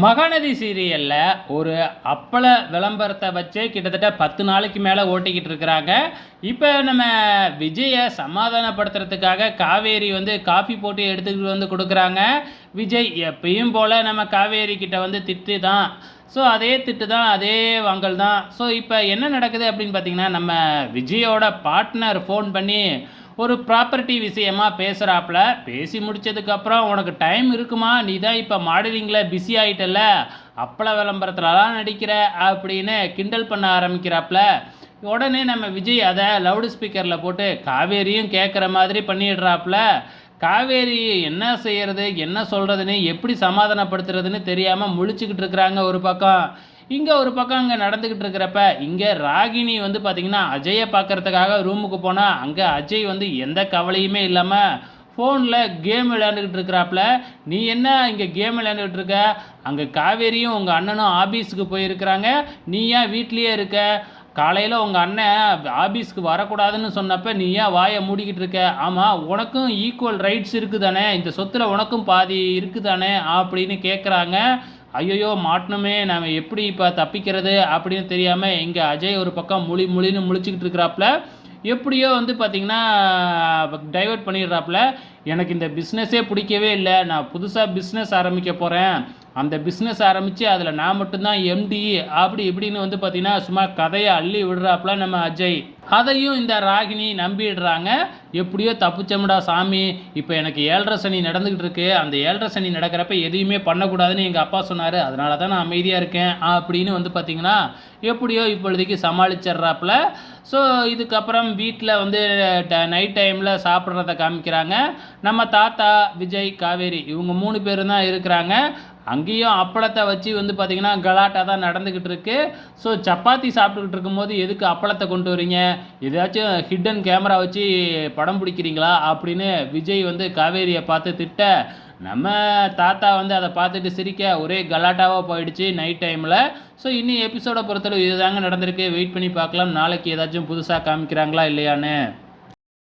மகாநதி சீரியலில் ஒரு அப்பள விளம்பரத்தை வச்சு கிட்டத்தட்ட பத்து நாளைக்கு மேலே ஓட்டிக்கிட்டு இருக்கிறாங்க. இப்போ நம்ம விஜயை சமாதானப்படுத்துறதுக்காக காவேரி வந்து காஃபி போட்டு எடுத்துக்கிட்டு வந்து கொடுக்குறாங்க. விஜய் எப்பயும் போல் நம்ம காவேரி கிட்ட வந்து திட்டு தான். ஸோ அதே திட்டு தான் அதே வாங்கல் தான். ஸோ இப்போ என்ன நடக்குது அப்படின்னு பார்த்தீங்கன்னா நம்ம விஜயோட பார்ட்னர் ஃபோன் பண்ணி ஒரு ப்ராப்பர்ட்டி விஷயமா பேசுகிறாப்புல பேசி முடிச்சதுக்கப்புறம் உனக்கு டைம் இருக்குமா? நீ தான் இப்போ மாடலிங்கில் பிஸி ஆகிட்டல அப்பள விளம்பரத்துலலாம் நடிக்கிற அப்படின்னு கிண்டல் பண்ண ஆரம்பிக்கிறாப்புல உடனே நம்ம விஜய் அதை லவுட் ஸ்பீக்கரில் போட்டு காவேரியும் கேட்குற மாதிரி பண்ணிடுறாப்புல காவேரி என்ன செய்கிறது என்ன சொல்கிறதுன்னு எப்படி சமாதானப்படுத்துறதுன்னு தெரியாமல் முழிச்சுக்கிட்டு இருக்கிறாங்க ஒரு பக்கம். இங்கே ஒரு பக்கம் அங்கே நடந்துக்கிட்டு இருக்கிறப்ப இங்கே ராகினி வந்து பார்த்திங்கன்னா அஜயை பார்க்கறதுக்காக ரூமுக்கு போனால் அங்கே அஜய் வந்து எந்த கவலையுமே இல்லாமல் ஃபோனில் கேம் விளையாண்டுக்கிட்டு இருக்கிறாப்புல நீ என்ன இங்கே கேம் விளையாண்டுக்கிட்டு இருக்க? அங்கே காவேரியும் உங்கள் அண்ணனும் ஆஃபீஸுக்கு போயிருக்கிறாங்க. நீ ஏன் வீட்லேயே இருக்க? காலையில் உங்கள் அண்ணன் ஆபீஸ்க்கு வரக்கூடாதுன்னு சொன்னப்போ நீ ஏன் வாயை மூடிக்கிட்டு இருக்க? ஆமாம் உனக்கும் ஈக்குவல் ரைட்ஸ் இருக்குதானே? இந்த சொத்தில் உனக்கும் பாதி இருக்குதானே? அப்படின்னு கேட்குறாங்க ஐயோ மாட்டணுமே நாம் எப்படி இப்போ தப்பிக்கிறது அப்படின்னு தெரியாமல் இங்கே அஜய் ஒரு பக்கம் முழி முழின்னு முழிச்சுக்கிட்டு இருக்கிறாப்புல. எப்படியோ வந்து பார்த்திங்கன்னா டைவர்ட் பண்ணிடுறாப்புல. எனக்கு இந்த பிஸ்னஸே பிடிக்கவே இல்லை. நான் புதுசாக பிஸ்னஸ் ஆரம்பிக்க போகிறேன் அந்த பிஸ்னஸ் ஆரம்பித்து அதில் நான் மட்டும்தான் எம்டி அப்படி இப்படின்னு வந்து பார்த்திங்கன்னா சும்மா கதையை அள்ளி விடுறாப்புல நம்ம அஜய். அதையும் இந்த ராகினி நம்பிடுறாங்க. எப்படியோ தப்பிச்சமுடா சாமி. இப்போ எனக்கு ஏழரை சனி நடந்துக்கிட்டு இருக்கு. அந்த ஏழரை சனி நடக்கிறப்ப எதையுமே பண்ணக்கூடாதுன்னு எங்கள் அப்பா சொன்னார். அதனால தான் நான் அமைதியாக இருக்கேன் அப்படின்னு வந்து பார்த்திங்கன்னா எப்படியோ இப்பொழுதைக்கு சமாளிச்சிட்றாப்புல. ஸோ இதுக்கப்புறம் வீட்டில் வந்து நைட் டைமில் சாப்பிட்றத காமிக்கிறாங்க. நம்ம தாத்தா விஜய் காவேரி இவங்க மூணு பேரும் தான் இருக்கிறாங்க. அங்கேயும் அப்பளத்தை வச்சு வந்து பார்த்திங்கன்னா கலாட்டா தான் நடந்துக்கிட்டு இருக்கு. ஸோ சப்பாத்தி சாப்பிட்டுக்கிட்டு இருக்கும்போது எதுக்கு அப்பளத்தை கொண்டு வரீங்க? ஏதாச்சும் ஹிடன் கேமரா வச்சு படம் பிடிக்கிறீங்களா? அப்படின்னு விஜய் வந்து காவேரியை பார்த்து திட்ட நம்ம தாத்தா வந்து அதை பார்த்துட்டு சிரிக்க ஒரே கலாட்டாவாக போயிடுச்சு நைட் டைமில் ஸோ இன்னும் எபிசோடை பொறுத்தளவு இதுதாங்க நடந்திருக்கு. வெயிட் பண்ணி பார்க்கலாம். நாளைக்கு ஏதாச்சும் புதுசாக காமிக்கிறாங்களா இல்லையான்னு.